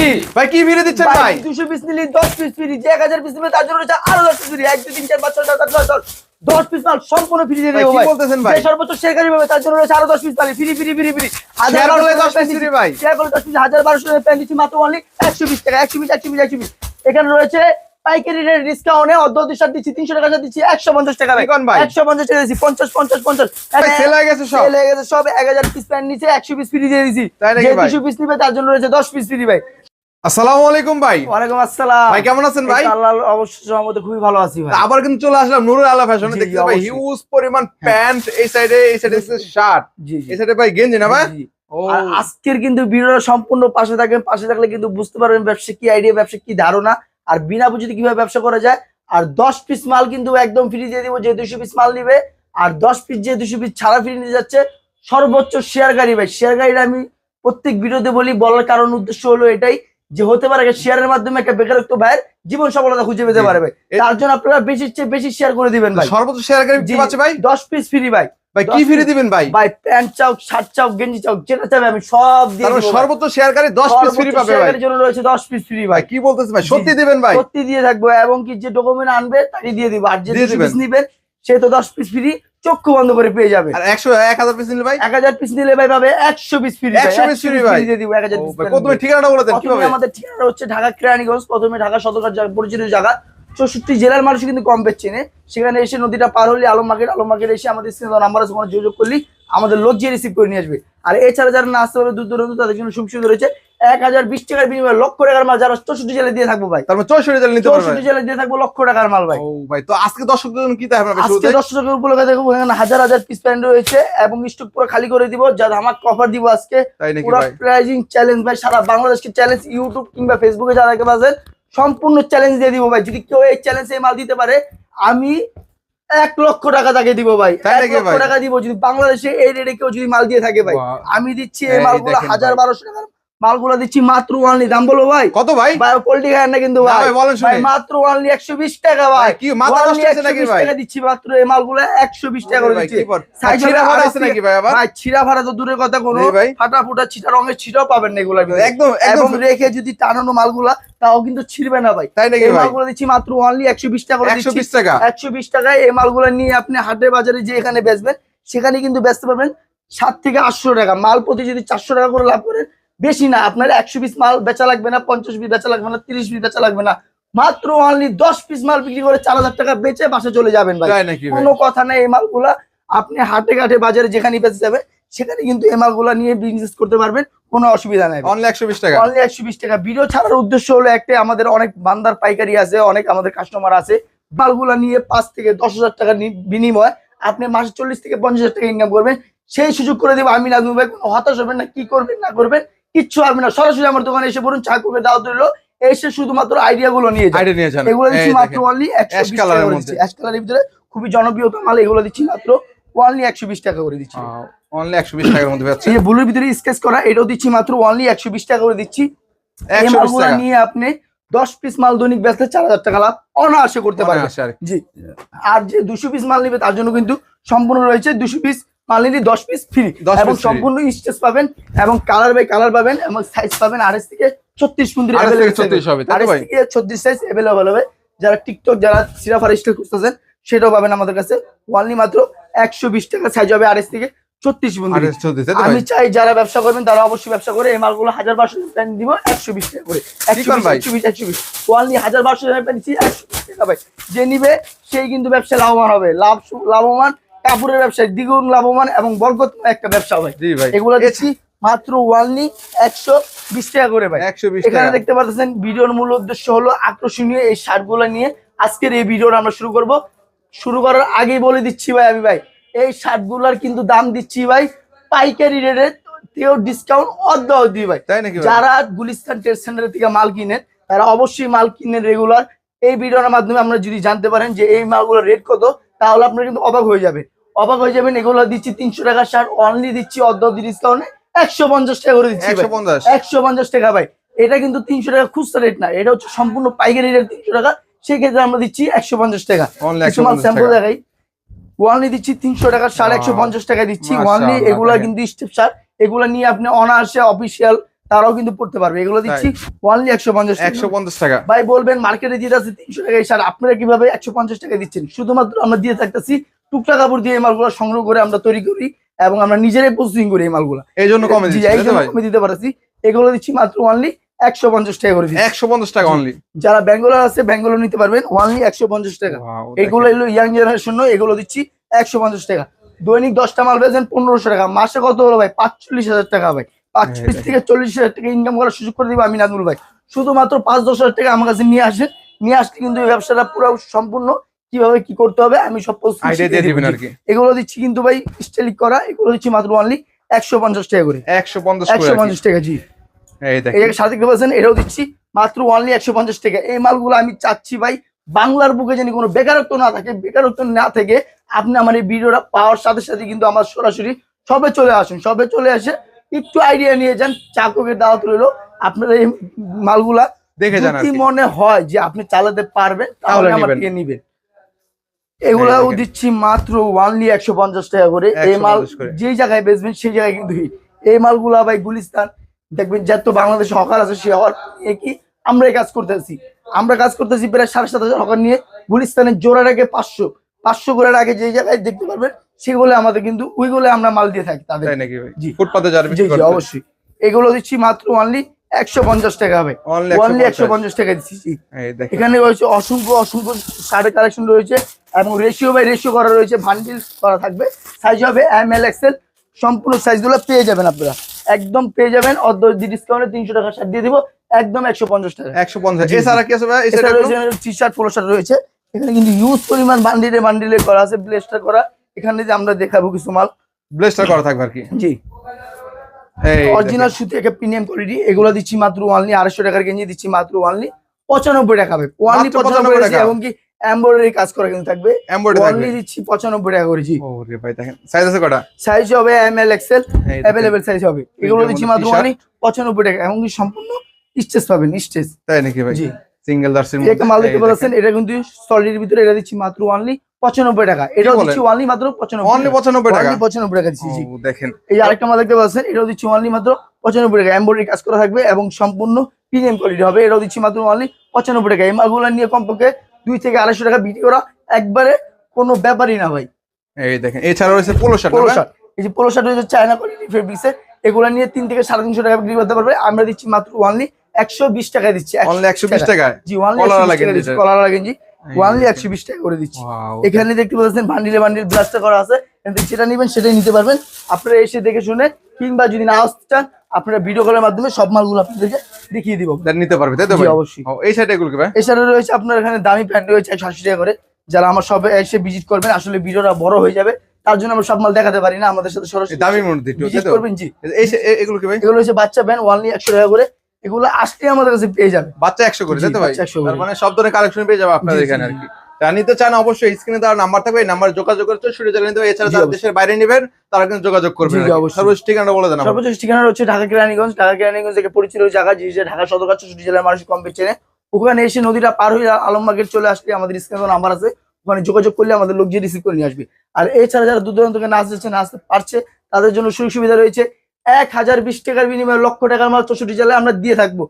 Free ভাই কি দিচ্ছেন ভাই দুশো পিস নিলি দশ পিস ফ্রি যে পিস তার জন্য রয়েছে আরও দশ পিস ফ্রি দশ। দশ পিস মাল সম্পূর্ণ ফ্রি দিয়ে ভাই, দেবো কি বলতেছেন ভাই? সর্বোচ্চ শেয়ারকারী পাবে তার জন্য রয়েছে আরও দশ পিস পালি free free free free Share করলে 10 ভাই। শেয়ার করলে দশ পিস হাজার বারোশো টাকা দিচ্ছি মাত্র অনলি একশো বিশ টাকা একশো বিশ একশো এখানে রয়েছে পাইকারি রেট ডিসকাউন্টে অর্ধ সার দিচ্ছি তিনশো টাকা দিচ্ছি একশো পঞ্চাশ টাকা ভাই? একশো পঞ্চাশ টাকা দিচ্ছি পঞ্চাশ পঞ্চাশ পঞ্চাশ। গেছে সব। Sale গেছে সব এক হাজার পিস প্যান্ট নিচে একশো পিস ফ্রি দিয়ে দিচ্ছি? দুশো পিস নিবে তার জন্য রয়েছে দশ পিস ফ্রি ভাই। আসসালামু আলাইকুম ভাই। ওয়ালাইকুম আসসালাম। ভাই, কেমন আছেন ভাই? অবশ্যই সহমতে খুবই ভালো আছি ভাই। আবার কিন্তু চলে আসলাম নুরুল আলা ফ্যাশনে। দেখতে ভাই অবশ্যই। হিউজ পরিমাণ প্যান্ট এই সাইডে এই সাইডে শার্ট জি। জি এই সাইডে ভাই গেঞ্জি না ভাই? ও। আজকের কিন্তু ভিডিওটা সম্পূর্ণ পাশে থাকবেন। পাশে থাকলে কিন্তু বুঝতে পারবেন ব্যবসা কি আইডিয়া ব্যবসা কি ধারণা। আর বিনা পুঁজিতে কীভাবে ব্যবসা করা যায়। আর দশ পিস মাল কিন্তু একদম ফ্রি দিয়ে দিব যে দুশো পিস মাল নিবে। আর দশ পিস যে দুশো পিস ছাড়া ফ্রি নিয়ে যাচ্ছে সর্বোচ্চ শেয়ার গাড়ি ভাই। শেয়ার গাড়িটা আমি প্রত্যেক ভিডিওতে বলি বলার কারণ উদ্দেশ্য হলো এটাই। যে হতে পারে শেয়ারের মাধ্যমে একটা বেকারত্ব ভাইয়ের জীবন সফলতা খুঁজে পেতে পারবে। তার জন্য আপনারা বেশি চেয়ে বেশি শেয়ার করে দিবেন ভাই। সর্বোচ্চ শেয়ার করে জি, কি পাচ্ছে ভাই? দশ পিস ফ্রি ভাই। ভাই কি ফিরে দিবেন ভাই? ভাই প্যান্ট চাও শার্ট চাও গেঞ্জি চাও যেটা চাবে আমি সব দিয়ে তারপর দিব সর্বোচ্চ শেয়ার 10 পিস ফ্রি সর্বোচ্চ পাবে ভাই। শেয়ারের জন্য রয়েছে 10 পিস ফ্রি ভাই। কি বলতেছেন ভাই? সত্যি দিবেন ভাই? সত্যি দিয়ে থাকব এবং কি যে ডকুমেন্ট আনবে দিয়ে দিব। আর যে দিয়ে 200 দিবেন। পিস নিবেন সে তো 10 পিস ফ্রি চক্ষু বন্ধ করে পেয়ে যাবে। আর 100 1000 পিস নিলে ভাই? 1000 পিস নিলে ভাই পাবে 100 পিস ফ্রি 100 পিস ভাই। দিয়ে দিব 1000 ও পিস প্রথমে ঠিকানাটা বলে দেন কীভাবে? আমাদের ঠিকানা হচ্ছে ঢাকা কেরানীগঞ্জ প্রথমে ঢাকা সদরঘাট পরিচিত জায়গা। চৌষট্টি জেলার মানুষ কিন্তু কম পেয়েছে চেনে সেখানে এসে নদীটা পার হলে আলম মার্কেট আলম মার্কেট এসে আমাদের নাম্বার আছে যোগাযোগ করলি আমাদের লোক যে রিসিভ করে নিয়ে আসবে। আর এছাড়া যারা না আসতে পারবে দূর দূরান্ত তাদের জন্য সুবিধা রয়েছে। এক হাজার বিশ টাকার বিনিময়ে লক্ষ টাকার মাল যারা চৌষট্টি জেলায় দিয়ে থাকব ভাই। তারপর 64 জেল নিতে চৌষট্টি জেলায় দিয়ে থাকব লক্ষ টাকার মাল ভাই। ও ভাই তো আজকে দর্শকদের জন্য কি আজকে দর্শকের উপলক্ষে দেখব এখানে হাজার হাজার পিস প্যান্ট রয়েছে এবং স্টক পুরো খালি করে দিব যা আমার কভার দিব আজকে। পুরো প্রাইজিং চ্যালেঞ্জ ভাই সারা বাংলাদেশকে চ্যালেঞ্জ ইউটিউব কিংবা ফেসবুকে যারা পাচ্ছেন সম্পূর্ণ চ্যালেঞ্জ দিয়ে দিব ভাই। যদি কেউ এই চ্যালেঞ্জ চ্যালেঞ্জে মাল দিতে পারে আমি এক লক্ষ টাকা তাকে দিব ভাই। এক লক্ষ টাকা দিব যদি বাংলাদেশে এই রেটে কেউ যদি মাল দিয়ে থাকে ভাই। আমি দিচ্ছি এই মাল মালগুলো হাজার বারোশো টাকার মালগুলো দিচ্ছি মাত্র ওয়ানলি দাম বলো ভাই? কত ভাই? পোল্ট্রি খায় না কিন্তু ভাই। বলেন শুনি। ভাই মাত্র ওয়ানলি একশো বিশ টাকা ভাই কি মাথা নষ্ট হয়েছে নাকি ভাই? টাকা দিচ্ছি মাত্র এই মালগুলো একশো বিশ টাকা করে দিচ্ছি। ছিঁড়া ফাটা আছে নাকি ভাই আবার? ভাই ছিঁড়া ফাটা তো দূরের কথা কোনো। ভাই। ফাটা ফুটা ছিটা রঙের ছিটাও পাবেন না এগুলা একদম একদম। রেখে যদি টানানো মালগুলা তাও কিন্তু ছিড়বে না ভাই। তাই নাকি? মালগুলো দিচ্ছি মাত্র ওয়ানলি একশো বিশ টাকা করে 120 দিচ্ছি টাকা? একশো বিশ টাকায় এই মালগুলো নিয়ে আপনি হাটে বাজারে যে এখানে বেচবেন সেখানে কিন্তু বেচতে পারবেন সাত থেকে আটশো টাকা। মাল প্রতি যদি চারশো টাকা করে লাভ করেন বেশি না আপনার একশো পিস মাল বেচা লাগবে না পঞ্চাশ পিস বেচা লাগবে না তিরিশ পিস বেচা লাগবে না। মাত্র অনলি দশ পিস মাল বিক্রি করে চার হাজার টাকা বেচে বাসে চলে যাবেন ভাই। কোনো কথা নেই এই মালগুলা আপনি হাটে ঘাটে বাজারে যেখানে বেঁচে যাবে সেখানে কিন্তু এই মালগুলা নিয়ে বিজনেস করতে পারবেন কোনো অসুবিধা নেই অনলি 120 টাকা? অনলি একশো বিশ টাকা। ভিডিও ছাড়ার উদ্দেশ্য হলো একটা আমাদের অনেক বান্দার পাইকারি আছে অনেক আমাদের কাস্টমার আছে। মালগুলা নিয়ে পাঁচ থেকে দশ হাজার টাকা বিনিময় আপনি মাসে চল্লিশ থেকে পঞ্চাশ হাজার টাকা ইনকাম করবেন। সেই সুযোগ করে দেবো আমি নাজমুল ভাই কোনো হতাশ হবেন না কি করবেন না করবেন কিচ্ছু হবে না। সরাসরি আমার দোকানে এসে পড়ুন চা করবে দাওয়াত রইল। এসে শুধুমাত্র আইডিয়া গুলো নিয়ে যান। আইডিয়া নিয়ে যান। এগুলো দিচ্ছি মাত্র। অনলি মধ্যে। অ্যাশ কালারের ভিতরে খুবই জনপ্রিয়তা মাল এগুলো দিচ্ছি মাত্র অনলি একশো বিশ টাকা করে দিচ্ছি। অনলি 120 টাকার মধ্যে পাচ্ছে এই ব্লুর ভিতরে স্কেচ করা এটাও দিচ্ছি মাত্র অনলি একশো বিশ টাকা করে দিচ্ছি। এই মালগুলো টাকা। নিয়ে আপনি দশ পিস মাল দৈনিক বেচলে চার হাজার টাকা লাভ অনায়াসে করতে পারবেন। জি। আর যে দুশো পিস মাল নিবে তার জন্য কিন্তু সম্পূর্ণ রয়েছে দুশো পিস মাল নিলে দশ পিস ফ্রি 10 এবং সম্পূর্ণ স্টেজ পাবেন এবং কালার বাই কালার পাবেন এবং সাইজ পাবেন আড়াইশ থেকে ছত্রিশ পর্যন্ত 28 থেকে available 36 হবে, আড়াইশ থেকে ছত্রিশ সাইজ অ্যাভেলেবল হবে। যারা টিকটক যারা সিরাফার স্টাইল খুঁজতেছেন সেটাও পাবেন আমাদের কাছে। ওয়ানলি মাত্র একশো বিশ টাকা সাইজ হবে আড়াইশ থেকে ছত্রিশ আর পর্যন্ত 34 তাই তো আমি চাই যারা ব্যবসা করবেন তারা অবশ্যই ব্যবসা করে। এই মালগুলো হাজার বারোশো প্যান্ট দিব একশো বিশ টাকা করে। একশো বিশ একশো বিশ ওয়ানলি হাজার বারোশো প্যান্ট দিচ্ছি একশো বিশ টাকা ভাই। যে নিবে সেই কিন্তু ব্যবসা লাভবান হবে। লাভ লাভবান কাপড়ের ব্যবসায় দ্বিগুণ লাভবান এবং বরকত একটা ব্যবসা ভাই। এগুলো দিচ্ছি মাত্র ওয়ানলি একশো বিশ টাকা করে ভাই। 120 এখানে দেখতে পাচ্ছেন ভিডিওর মূল উদ্দেশ্য হলো আকর্ষণীয় এই শার্টগুলো নিয়ে আজকের এই ভিডিওটা আমরা শুরু করব। শুরু করার আগেই বলে দিচ্ছি ভাই আমি ভাই এই শার্টগুলোর কিন্তু দাম দিচ্ছি ভাই পাইকারি রেটে তেও ডিসকাউন্ট অর্ধ অর্ধি ভাই। তাই নাকি যারা গুলিস্তান ট্রেড সেন্টার থেকে মাল কিনেন তারা অবশ্যই মাল কিনেন রেগুলার। এই ভিডিওর মাধ্যমে আমরা যদি জানতে পারেন যে এই মালগুলোর রেট কত তাহলে আপনারা কিন্তু অবাক হয়ে যাবে অবাক হয়ে যাবেন এগুলো দিচ্ছি তিনশো টাকা শার্ট অনলি দিচ্ছি অর্ধ ডিসকাউন্টে একশো পঞ্চাশ টাকা করে দিচ্ছি একশো পঞ্চাশ। টাকা ভাই। এটা কিন্তু তিনশো টাকা খুচরা রেট না এটা হচ্ছে সম্পূর্ণ পাইকারি রেট তিনশো টাকা। সেই ক্ষেত্রে আমরা দিচ্ছি একশো পঞ্চাশ টাকা। অনলি কিছু মাল স্যাম্পল দেখাই। ওয়ানলি দিচ্ছি তিনশো টাকা সাড়ে একশো পঞ্চাশ টাকা দিচ্ছি। ওয়ানলি এগুলা কিন্তু স্টেপ সার এগুলা নিয়ে আপনি অনায়াসে অফিসিয়াল তারাও কিন্তু পড়তে পারবে। এগুলো দিচ্ছি ওয়ানলি একশো পঞ্চাশ একশো পঞ্চাশ টাকা। ভাই বলবেন মার্কেটে দিয়ে আছে তিনশো টাকা। শার্ট আপনারা কীভাবে একশো পঞ্চাশ টাকা দিচ্ছেন? শুধুমাত্র আমরা দিয়ে থাকতেছি টুকটা কাপড় দিয়ে এই মালগুলো সংগ্রহ করে আমরা তৈরি করি এবং আমরা নিজেরাই প্রসেসিং করি এই মালগুলো। এই জন্য কমে কমে দিতে পারছি এগুলো দিচ্ছি মাত্র ওয়ানলি একশো পঞ্চাশ টাকা করে দিচ্ছি। একশো পঞ্চাশ টাকা অনলি যারা ব্যাঙ্গালোর আছে ব্যাঙ্গালোর নিতে পারবেন ওনলি একশো পঞ্চাশ টাকা। এগুলো এলো ইয়াং জেনারেশন এগুলো দিচ্ছি একশো পঞ্চাশ টাকা। দৈনিক দশটা মাল বেচেন পনেরোশো টাকা। মাসে কত হলো ভাই? পাঁচচল্লিশ হাজার টাকা ভাই। পাঁচচল্লিশ হ্যাঁ, থেকে চল্লিশ হাজার টাকা ইনকাম করার সুযোগ করে দিব আমি নাজমুল ভাই। শুধুমাত্র পাঁচ দশ হাজার টাকা আমার কাছে নিয়ে আসেন। নিয়ে আসলে কিন্তু এই ব্যবসাটা পুরো সম্পূর্ণ কীভাবে কি করতে হবে আমি সব এগুলো দিচ্ছি কিন্তু ভাই স্টাইলিক করা এগুলো দিচ্ছি মাত্র অনলি একশো পঞ্চাশ টাকা করে। একশো পঞ্চাশ একশো পঞ্চাশ টাকা জি। এই সাথে পাচ্ছেন এটাও দিচ্ছি মাত্র অনলি একশো পঞ্চাশ টাকা। এই মালগুলো আমি চাচ্ছি ভাই বাংলার বুকে যেন কোনো বেকারত্ব না থাকে বেকারত্ব না থেকে আপনি আমার এই ভিডিওটা পাওয়ার সাথে সাথে কিন্তু আমার সরাসরি সবে চলে আসুন সবে চলে আসে একটু আইডিয়া নিয়ে যান চাককের দাওয়াত রইল আপনারা এই মালগুলা দেখে যান কি। মনে হয় যে আপনি চালাতে পারবেন তাহলে আমার নিবেন। থেকে নিবেন এগুলাও দিচ্ছি মাত্র ওয়ানলি একশো পঞ্চাশ টাকা করে এই মাল 150 করে। যেই জায়গায় বেচবেন সেই জায়গায় কিন্তু hit। এই মালগুলা ভাই গুলিস্তান দেখবেন যত বাংলাদেশে হকার আছে সে হকার কি আমরা এই কাজ করতেছি আমরা কাজ করতেছি প্রায় সাড়ে সাত হাজার হকার নিয়ে গুলিস্তানের জোড়ার আগে পাঁচশো পাঁচশো করে আগে যে জায়গায় দেখতে পারবেন সেগুলো আমাদের কিন্তু ওইগুলো আমরা মাল দিয়ে থাকি তাদের। নাকি জি। ফুটপাতে যার জি জি অবশ্যই। এগুলো দিচ্ছি মাত্র অনলি একশো পঞ্চাশ টাকা হবে। অনলি একশো পঞ্চাশ। টাকা দিচ্ছি এখানে রয়েছে অসংখ্য অসংখ্য শার্টের কালেকশন রয়েছে এবং রেশিও বাই রেশিও করা রয়েছে ভান্ডিল করা থাকবে। সাইজ হবে এম এল এক্সেল সম্পূর্ণ সাইজগুলো পেয়ে যাবেন আপনারা। একদম পেয়ে যাবেন অর্ধ ডিসকাউন্টে তিনশো টাকা শার্ট দিয়ে দিব একদম একশো পঞ্চাশ টাকা। একশো পঞ্চাশ। এছাড়া কি আছে টি শার্ট পোলো শার্ট রয়েছে এখানে কিন্তু ইউজ পরিমাণ বান্ডিলে বান্ডিলে করা আছে ব্লেস্টার করা। এখানে যে আমরা দেখাবো কিছু মাল। ব্লেস্টার করা থাকবে আর কি? জি। অরিজিনাল সুতি একটা প্রিমিয়াম কোয়ালিটি এগুলো দিচ্ছি মাত্র ওয়ানলি আড়াইশো টাকার গেঞ্জি দিচ্ছি মাত্র ওয়ানলি পঁচানব্বই টাকা হবে। ওয়ানলি পঁচানব্বই 95 টাকা। এবং কি এমব্রয়ডারি কাজ করা কিন্তু থাকবে। ওয়ানলি দিচ্ছি পঁচানব্বই টাকা করেছি ভাই দেখেন। সাইজ আছে কটা? সাইজ হবে M L XL. Available size হবে। এগুলো দিচ্ছি মাত্র ওয়ানলি পঁচানব্বই টাকা। এবং কি সম্পূর্ণ স্টেজ পাবেন স্টেজ তাই নাকি ভাই? জি। সিঙ্গেল জার্সির একটা মাল দেখতে পাচ্ছেন এটা কিন্তু সলিডের ভিতরে এটা দিচ্ছি মাত্র ওয়ানলি পঁচানব্বই টাকা। এটাও দিচ্ছি ওয়ানলি মাত্র পঁচানব্বই অনলি পঁচানব্বই টাকা? পঁচানব্বই টাকা দিচ্ছি দেখেন। এই আরেকটা মাল দেখতে পাচ্ছেন এটাও দিচ্ছি ওয়ানলি মাত্র পঁচানব্বই টাকা। কাজ করা থাকবে এবং সম্পূর্ণ প্রিমিয়াম কোয়ালিটি হবে। এটাও দিচ্ছি মাত্র ওয়ানলি পঁচানব্বই টাকা। এই মালগুলো নিয়ে কমপক্ষে দুই থেকে আড়াইশো টাকা বিক্রি করা একবারে কোনো ব্যাপারই না ভাই। এই দেখেন এছাড়া রয়েছে পোলো শার্ট পোলো শার্ট এই যে পোলো শার্ট রয়েছে চায়না কোয়ালিটি ফেব্রিক্সের এগুলো নিয়ে তিন থেকে সাড়ে তিনশো টাকা বিক্রি করতে পারবে। আমরা দিচ্ছি মাত্র ওয়ানলি একশো বিশ টাকায় দিচ্ছি একশো বিশ টাকায়। জি ওয়ানলি কলার লাগেন জি। ওয়ানলি একশো বিশ টাকা করে দিচ্ছি। এখানে দেখতে পাচ্ছেন বান্ডিলে বান্ডিল ব্লাস্টার করা আছে। যেটা নেবেন সেটাই নিতে পারবেন। আপনারা এসে দেখে শুনে কিংবা যদি না আসতে চান আপনারা ভিডিও কলের মাধ্যমে সব মালগুলো আপনাদেরকে দেখিয়ে দিব। নিতে পারবে তাই তো অবশ্যই। এই সাইডে এগুলো ভাই? এছাড়া রয়েছে আপনার এখানে দামি প্যান্ট রয়েছে একশো আশি টাকা করে। যারা আমার সবে এসে ভিজিট করবেন আসলে ভিডিওটা বড় হয়ে যাবে। তার জন্য আমরা সব মাল দেখাতে পারি না আমাদের সাথে সরাসরি দামির মধ্যে করবেন জি। এই এগুলো কি ভাই? এগুলো হচ্ছে বাচ্চা প্যান্ট ওয়ানলি একশো টাকা করে। এগুলো আসলে আমাদের কাছে পেয়ে যাবে। বাচ্চা একশো করে তাই তো ভাই? বাচ্চা 100 করে। তার মানে সব ধরনের কালেকশন পেয়ে যাবে আপনাদের এখানে আর। কি। নিতে চান অবশ্যই স্ক্রিনে দেওয়ার নাম্বার থাকবে এই নাম্বার যোগাযোগ করতে শুরু জানিয়ে নিতে এছাড়া যারা দেশের বাইরে নেবেন তারা কিন্তু যোগাযোগ করবেন সর্বোচ্চ ঠিকানা বলে দেন। সর্বোচ্চ ঠিকানা হচ্ছে ঢাকা কেরানীগঞ্জ। ঢাকা কেরানীগঞ্জ থেকে পরিচিত ওই জায়গা যে ঢাকা সদর কাছে ছুটি জেলার মানুষ কম চেনে। ওখানে এসে নদীটা পার হয়ে আলমবাগের চলে আসলে আমাদের স্ক্রিনে নাম্বার আছে। ওখানে যোগাযোগ করলে আমাদের লোক যে রিসিভ করে নিয়ে আসবে। আর এছাড়া যারা দূর দূরান্ত থেকে নাচ না আসতে পারছে তাদের জন্য সুযোগ সুবিধা রয়েছে। এক হাজার বিশ টাকার বিনিময়ে লক্ষ টাকার মাল চৌষট্টি জেলায় আমরা দিয়ে থাকব।